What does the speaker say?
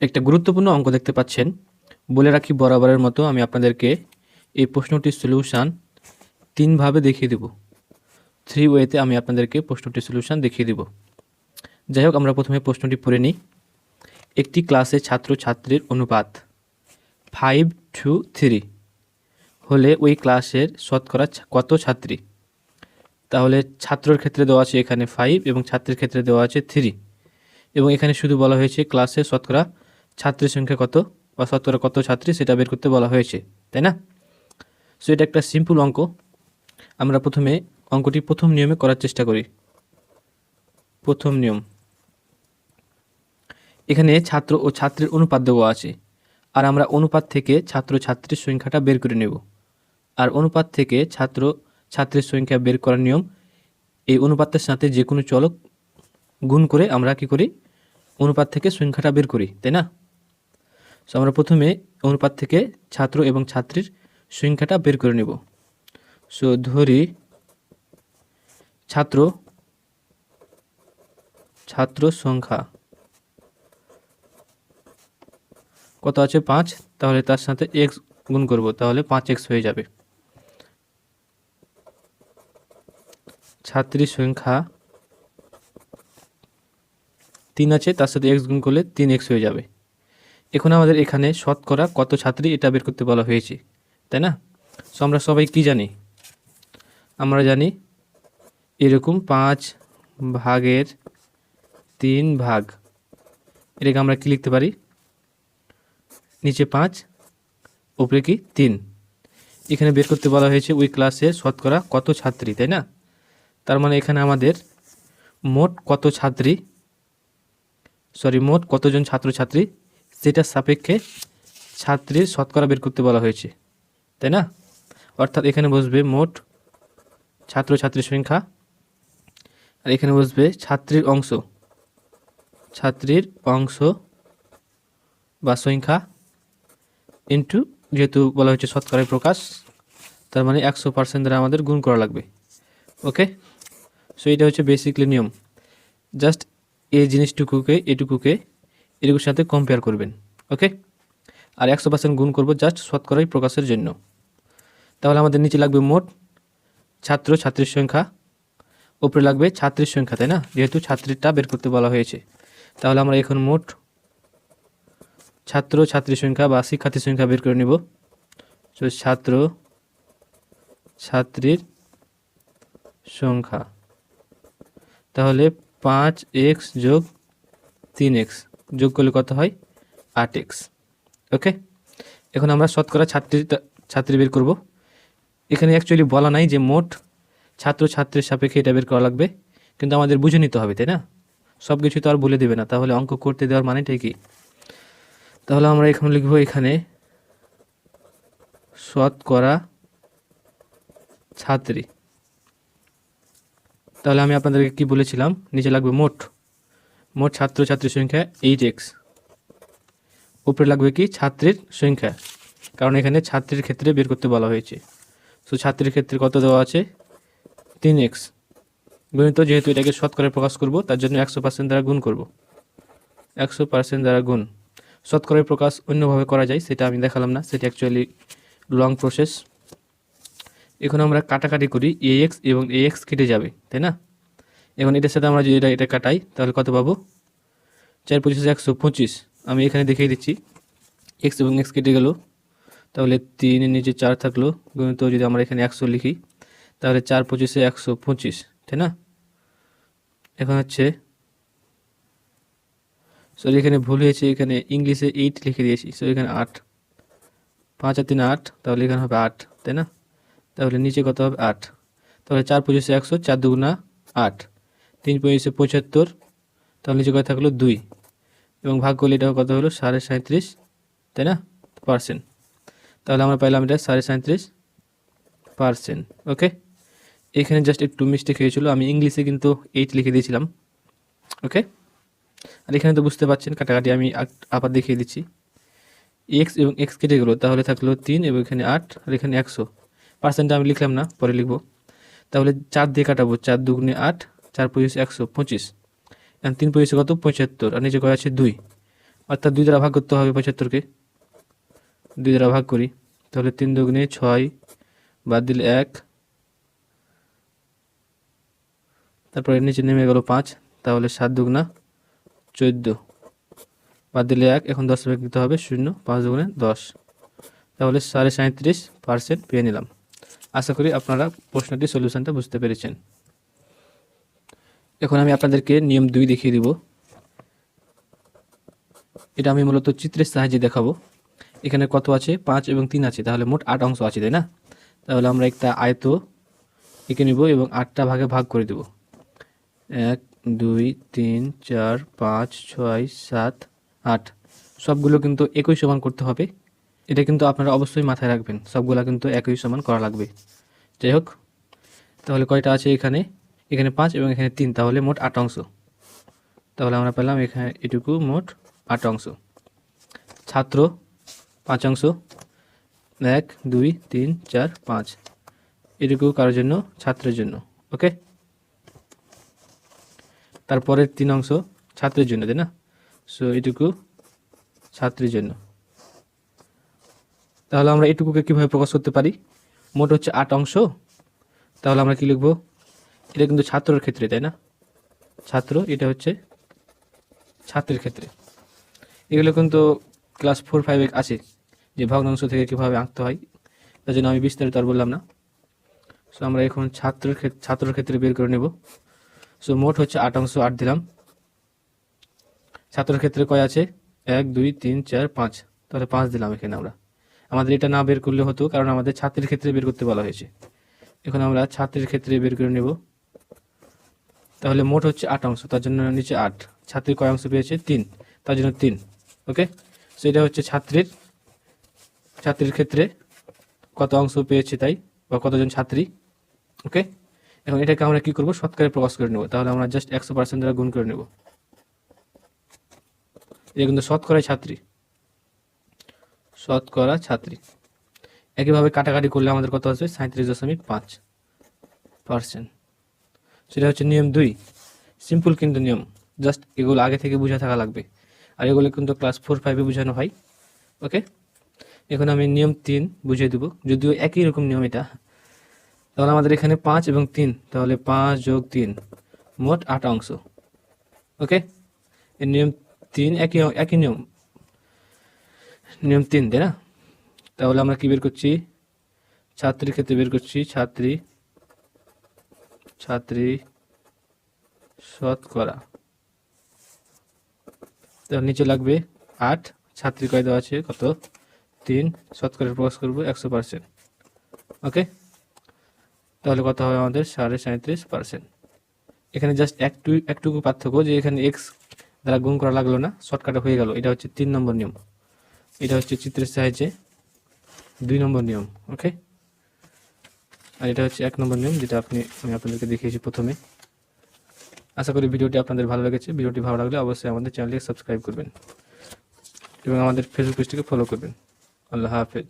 একটা গুরুত্বপূর্ণ অঙ্ক দেখতে পাচ্ছেন। বলে রাখি বরাবরের মতো আমি আপনাদেরকে এই প্রশ্নটির সলিউশান তিনভাবে দেখিয়ে দেব। থ্রি ওয়েতে আমি আপনাদেরকে প্রশ্নটির সলিউশান দেখিয়ে দেব। যাই হোক, আমরা প্রথমে প্রশ্নটি পড়ে নিই। একটি ক্লাসে ছাত্র ছাত্রীর অনুপাত ফাইভ টু থ্রি হলে ওই ক্লাসের শতকরা কত ছাত্রী? তাহলে ছাত্রর ক্ষেত্রে দেওয়া আছে এখানে ফাইভ এবং ছাত্রের ক্ষেত্রে দেওয়া আছে থ্রি এবং এখানে শুধু বলা হয়েছে ক্লাসে শতকরা ছাত্রীর সংখ্যা কত? বা শতকরা কত ছাত্রী? সেটা বের করতে বলা হয়েছে, তাই না? সো এটা একটা সিম্পল অঙ্ক। আমরা প্রথমে অঙ্কটি প্রথম নিয়মে করার চেষ্টা করি। প্রথম নিয়ম। এখানে ছাত্র ও ছাত্রীর অনুপাত দেওয়া আছে। আর আমরা অনুপাত থেকে ছাত্র ছাত্রীর সংখ্যাটা বের করে নেব। আর অনুপাত থেকে ছাত্র ছাত্রীর সংখ্যা বের করার নিয়ম, এই অনুপাতের সাথে যে কোনো চলক গুণ করে আমরা কি করি? অনুপাত থেকে সংখ্যাটা বের করি, তাই না? সো আমরা প্রথমে অনুপাত থেকে ছাত্র এবং ছাত্রীর সংখ্যাটা বের করে নেব। সো ধরি ছাত্র ছাত্র সংখ্যা কত আছে পাঁচ? তাহলে তার সাথে এক্স গুণ করব, তাহলে পাঁচ এক্স হয়ে যাবে। ছাত্রীর সংখ্যা তিন আছে, তার সাথে এক্স গুণ করলে তিন এক্স হয়ে যাবে। এখন আমাদের এখানে শতকরা কত ছাত্রী এটা বের করতে বলা হয়েছে, তাই না? সো আমরা সবাই কি জানি? আমরা জানি এরকম পাঁচ ভাগের তিন ভাগ, এটাকে আমরা কি লিখতে পারি? নিচে পাঁচ, উপরে কি? তিন। এখানে বের করতে বলা হয়েছে ওই ক্লাসে শতকরা কত ছাত্রী, তাই না? তার মানে এখানে আমাদের মোট কত ছাত্রী? সরি মোট কতজন ছাত্রছাত্রী? সেটার সাপেক্ষে ছাত্রীর শতকরা বের করতে বলা হয়েছে, তাই না? অর্থাৎ এখানে বসবে মোট ছাত্রছাত্রীর সংখ্যা, আর এখানে বসবে ছাত্রীর অংশ। ছাত্রীর অংশ বা সংখ্যা ইন্টু যেহেতু বলা হয়েছে শতকরায় প্রকাশ, তার মানে একশো পার্সেন্ট দ্বারা আমাদের গুণ করা লাগবে। ওকে? সো এটা হচ্ছে বেসিকলি নিয়ম। জাস্ট এই জিনিসটুকুকে, এটুকুকে এটুকুর সাথে কম্পেয়ার করবেন ওকে আর একশো পার্সেন্ট গুণ করব জাস্ট শতকরাই প্রকাশের জন্য। তাহলে আমাদের নিচে লাগবে মোট ছাত্র ছাত্রীর সংখ্যা, উপরে লাগবে ছাত্রীর সংখ্যা, তাই না? যেহেতু ছাত্রীরটা বের করতে বলা হয়েছে। তাহলে আমরা এখন মোট ছাত্র ছাত্রীর সংখ্যা বা শিক্ষার্থীর সংখ্যা বের করে নিব। ছাত্র ছাত্রীর সংখ্যা। তাহলে পাঁচ এক্স যোগ তিন এক্স। যোগ করলে কত হয়? আট এক্স ওকে এখন আমরা শতকরা ছাত্রী ছাত্রী বের করব। এখানে অ্যাকচুয়ালি বলা নাই যে মোট ছাত্র ছাত্রীর সাপেক্ষে এটা বের করা লাগবে, কিন্তু আমাদের বুঝে নিতে হবে, তাই না? সব কিছু তো আর বলে দেবে না, তাহলে অঙ্ক করতে দেওয়ার মানেটাই কি? তাহলে আমরা এখন লিখব এখানে শতকরা ছাত্রী। তাহলে আমি আপনাদেরকে কি বলেছিলাম? নিচে লাগবে মোট মোট ছাত্র ছাত্রীর সংখ্যা এইট এক্স। উপরে লাগবে কি? ছাত্রীর সংখ্যা। কারণ এখানে ছাত্রীর ক্ষেত্রে বের করতে বলা হয়েছে। সো ছাত্রীর ক্ষেত্রে কত দেওয়া আছে? তিন এক্স। গণিত যেহেতু এটাকে শতকরা প্রকাশ করব, তার জন্য একশো পার্সেন্ট দ্বারা গুণ করব। একশো পার্সেন্ট দ্বারা গুণ। শতকরার প্রকাশ অন্যভাবে করা যায়, সেটা আমি দেখালাম না, সেটা অ্যাকচুয়ালি লং প্রসেস এখন আমরা কাটাকাটি করি এ এক্স এবং এ এক্স কেটে যাবে, তাই না? এখন এটার সাথে আমরা যদি এটা এটা কাটাই, তাহলে কত পাবো? চার পঁচিশ একশো পঁচিশ। আমি এখানে দেখিয়ে দিচ্ছি। এক্স এবং এক্স কেটে গেল। তাহলে তিনের নিচে চার থাকল। গণিত যদি আমরা এখানে একশো লিখি, তাহলে চার পঁচিশে একশো পঁচিশ, তাই না? এখন হচ্ছে সরি এখানে ভুল হয়েছে। এখানে ইংলিশে এইট লিখে দিয়েছি। সো এখানে আট। পাঁচ আর তিন আট, তাহলে এখানে হবে আট, তাই না? তাহলে নিচে কত হবে? আট। তাহলে চার পঁচিশে একশো, চার দুগুণা আট। তিন পঁচিশে পঁচাত্তর, তাহলে নিচে কত থাকল দুই। এবং ভাগ করলে এটা কত হলো? সাড়ে সাঁত্রিশ তাই না? পার্সেন্ট। তাহলে আমরা পাইলাম এটা সাড়ে সাঁত্রিশ পার্সেন্ট, ওকে? এখানে জাস্ট একটু মিস্টেক হয়েছিল, আমি ইংলিশে কিন্তু এইট লিখে দিয়েছিলাম, ওকে? আর এখানে তো বুঝতে পারছেন, কাটাকাটি আমি আবার দেখিয়ে দিচ্ছি। এক্স এবং এক্স কেটে গেলো, তাহলে থাকল তিন এবং এখানে আট, আর এখানে একশো। পার্সেন্টটা আমি লিখলাম না, পরে লিখব। তাহলে চার দিয়ে কাটাবো, চার দুগুণে আট চার পঁচিশ, একশো পঁচিশ। তিন পঁচিশে কত? পঁচাত্তর। আর নিচে কয় আছে? দুই। অর্থাৎ দুই দ্বারা ভাগ করতে হবে পঁচাত্তরকে। দুই দ্বারা ভাগ করি। তাহলে তিন দুগুণে ছয় বাদ দিলে এক। তারপর নিচে নেমে গেল পাঁচ। তাহলে সাত দুগুণা চোদ্দ। বাদ দিলে এক। এখন দশ ভাগ দিতে হবে শূন্য। পাঁচ দুগুণে দশ। তাহলে সাড়ে সাঁত্রিশ পার্সেন্ট পেয়ে নিলাম। আশা করি আপনারা প্রশ্নটির সলিউশনটা বুঝতে পেরেছেন। এখন আমি আপনাদেরকে নিয়ম দুই দেখিয়ে দিব। এটা আমি মূলত চিত্রের সাহায্যে দেখাবো। এখানে কত আছে? পাঁচ এবং তিন আছে। তাহলে মোট আট অংশ আছে, তাই না? তাহলে আমরা একটা আয়ত এঁকে নিব এবং আটটা ভাগে ভাগ করে দেব। এক, দুই, তিন, চার, পাঁচ, ছয়, সাত, আট। সবগুলো কিন্তু একই সমান করতে হবে। এটা কিন্তু আপনারা অবশ্যই মাথায় রাখবেন। সবগুলা কিন্তু একই সমান করা লাগবে। যাই হোক, তাহলে কয়টা আছে এখানে? এখানে পাঁচ এবং এখানে তিন, তাহলে মোট আট অংশ। তাহলে আমরা পেলাম এখানে এটুকু মোট আট অংশ। ছাত্র, পাঁচ অংশ। এক, দুই, তিন, চার, পাঁচ। এটুকু কারোর জন্য? ছাত্রের জন্য। ওকে? তারপরের তিন অংশ ছাত্রের জন্য, তাই না? সো এটুকু ছাত্রীর জন্য। তাহলে আমরা এটুকুকে কীভাবে প্রকাশ করতে পারি? মোট হচ্ছে আট অংশ। তাহলে আমরা কি লিখব? এটা কিন্তু ছাত্রর ক্ষেত্রে, তাই না? ছাত্র, এটা হচ্ছে ছাত্রের ক্ষেত্রে। এগুলো কিন্তু ক্লাস ফোর ফাইভে আছে, যে ভগ্নাংশ থেকে কীভাবে আঁকতে হয়। তার জন্য আমি বিস্তারিত আর বললাম না। সো আমরা এখন ছাত্রের ক্ষেত্রে ছাত্রর ক্ষেত্রে বের করে নেব। সো মোট হচ্ছে আট অংশ, আট দিলাম। ছাত্রের ক্ষেত্রে কয় আছে? এক, দুই, তিন, চার, পাঁচ। তাহলে পাঁচ দিলাম এখানে আমরা। আমাদের এটা না বের করলে হতো, কারণ আমাদের ছাত্রের ক্ষেত্রে বের করতে বলা হয়েছে। এখন আমরা ছাত্রের ক্ষেত্রে বের করে নেব। তাহলে মোট হচ্ছে আট অংশ, তার জন্য নিচে আট। ছাত্রী কয় অংশ পেয়েছে? তিন। তার জন্য তিন, ওকে? সেটা হচ্ছে ছাত্রীর ছাত্রীর ক্ষেত্রে কত অংশ পেয়েছে তাই? বা কতজন ছাত্রী? ওকে? এখন এটাকে আমরা কি করব? শতকরে প্রকাশ করে নেব। তাহলে আমরা জাস্ট একশো পার্সেন্ট দ্বারা গুণ করে নেব। এটা কিন্তু শতকরা ছাত্রী। শতকরা ছাত্রী। একইভাবে কাটাকাটি করলে আমাদের কত আসবে? সাঁত্রিশ দশমিক পাঁচ পার্সেন্ট। সেটা হচ্ছে নিয়ম দুই। সিম্পল কিন্তু নিয়ম। জাস্ট এগুলো আগে থেকে বুঝে থাকা লাগবে। আর এগুলো কিন্তু ক্লাস ফোর ফাইভে বোঝানো হয়। ওকে এখন আমি নিয়ম তিন বুঝিয়ে দেবো। যদিও একই রকম নিয়ম এটা। তাহলে আমাদের এখানে পাঁচ এবং তিন। তাহলে পাঁচ যোগ তিন। মোট আট অংশ। ওকে এই নিয়ম তিন একই একই নিয়ম। নিয়ম তিন, তাই না? তাহলে আমরা কী বের করছি? ছাত্রীর ক্ষেত্রে বের করছি। ছাত্রী ছাত্রী শতকরা। তাহলে নিচে লাগবে আট, ছাত্রী কয় দেওয়া আছে, কত? তিন শতকরা প্রকাশ করব একশো পার্সেন্ট ওকে? তাহলে কত হবে আমাদের? সাড়ে সাঁত্রিশ পার্সেন্ট এখানে জাস্ট একটু, একটুকু পার্থক্য যে এখানে এক্স দ্বারা গুণ করা লাগল না শর্টকাটে হয়ে গেল। এটা হচ্ছে তিন নম্বর নিয়ম। এটা হচ্ছে চিত্রের সাহায্যে দুই নম্বর নিয়ম। ওকে? আর এটা হচ্ছে এক নম্বর নিয়ম যেটা আপনি, আমি আপনাদেরকে দেখিয়েছি প্রথমে। আশা করি ভিডিওটি আপনাদের ভালো লেগেছে। ভিডিওটি ভালো লাগলে অবশ্যই আমাদের চ্যানেলটিকে সাবস্ক্রাইব করবেন এবং আমাদের ফেসবুক পেজটিকে ফলো করবেন। আল্লাহ হাফেজ।